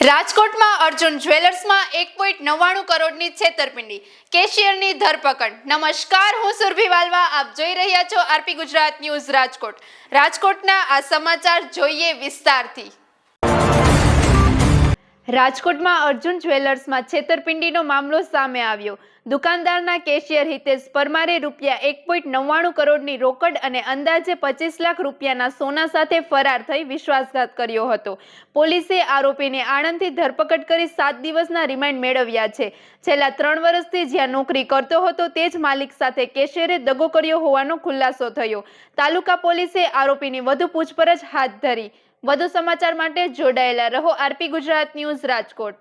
રાજકોટમાં અર્જુન જ્વેલર્સમાં એક પોઈન્ટ નવ્વાણું કરોડની છેતરપિંડી. કેશિયરની ધરપકડ. નમસ્કાર, હું સુરભી વાલવા. આપ જોઈ રહ્યા છો આરપી ગુજરાત ન્યૂઝ રાજકોટ. રાજકોટના આ સમાચાર જોઈએ વિસ્તારથી. રાજકોટમાં અર્જુન જ્વેલર્સમાં છેતરપિંડીનો મામલો સામે આવ્યો. દુકાનદારના કેશિયર હિતેશ પરમારે રૂપિયા એક પોઈન્ટ નવ્વાણું કરોડની રોકડ અને અંદાજે પચીસ લાખ રૂપિયાના સોના સાથે ફરાર થઈ વિશ્વાસઘાત કર્યો હતો. પોલીસે આરોપીને આણંદથી ધરપકડ કરી સાત દિવસના રિમાન્ડ મેળવ્યા છે. છેલ્લા ત્રણ વર્ષથી જ્યાં નોકરી કરતો હતો તે જ માલિક સાથે કેશિયરે દગો કર્યો હોવાનો ખુલાસો થયો. તાલુકા પોલીસે આરોપીની વધુ પૂછપરછ હાથ ધરી. વધુ સમાચાર માટે જોડાયેલા રહો આરપી ગુજરાત ન્યૂઝ રાજકોટ.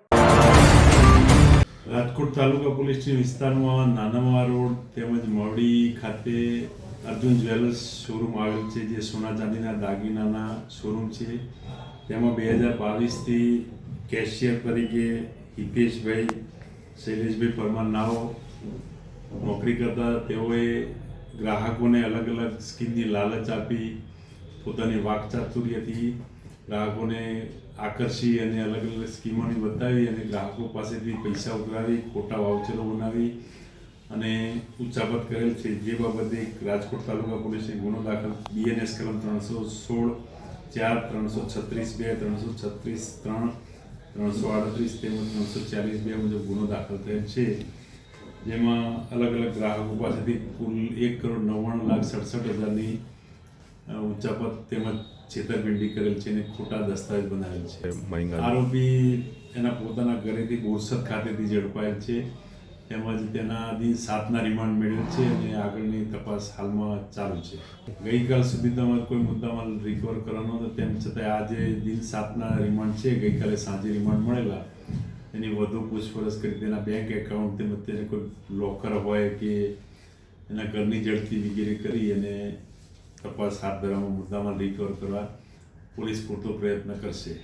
રાજકોટ તાલુકા પોલીસની વિસ્તારમાં નાનામા રોડ તેમજ મવડી ખાતે અર્જુન જ્વેલર્સ શોરૂમ આવેલ છે, જે સોના ચાંદીના દાગીનાના શોરૂમ છે. તેમાં બે હજાર બાવીસથી કેશિયર તરીકે હિતેશભાઈ, શૈલેષભાઈ પરમાર નાઓ નોકરી કરતા તેઓએ ગ્રાહકોને અલગ અલગ સ્કીમની લાલચ આપી, પોતાની વાકચાતુર્યથી ગ્રાહકોને આકર્ષી અને અલગ અલગ સ્કીમોની બતાવી અને ગ્રાહકો પાસેથી પૈસા ઉઘરાવી, ખોટા વાઉચરો બનાવી અને ઉચ્ચાપત કરેલ છે. જે બાબતે રાજકોટ તાલુકા પોલીસે ગુનો દાખલ બીએનએસ કલમ ત્રણસો સોળ, ચાર ત્રણસો છત્રીસ બે, ત્રણસો છત્રીસ ત્રણ, ત્રણસો આડત્રીસ તેમજ ત્રણસો ચાલીસ બે મુજબ ગુનો દાખલ થયેલ છે. જેમાં અલગ અલગ ગ્રાહકો પાસેથી કુલ એક કરોડ નવ્વાણું લાખ સડસઠ હજારની ઉચ્ચાપત તેમજ છેતરપિંડી કરેલ છે અને ખોટા દસ્તાવેજ બનાવેલ છે. આરોપી એના પોતાના ઘરેથી બોરસદ ખાતેથી ઝડપાયેલ છે. તેમજ તેના દિન સાતના રિમાન્ડ મેળવેલ છે અને આગળની તપાસ હાલમાં ચાલુ છે. ગઈકાલ સુધી તમારે કોઈ મુદ્દામાં રિકવર કરવાનો હતો તેમ છતાં આજે દિન સાતના રિમાન્ડ છે. ગઈકાલે સાંજે રિમાન્ડ મળેલા. એની વધુ પૂછપરછ કરી તેના બેંક એકાઉન્ટ તેમજ તેને કોઈ લોકર હોય કે એના ઘરની ઝડપી વગેરે કરી અને તપાસ હાથ ધરવામાં મુદ્દામાં રિકવર કરવા પોલીસ પૂરતો પ્રયત્ન કરશે.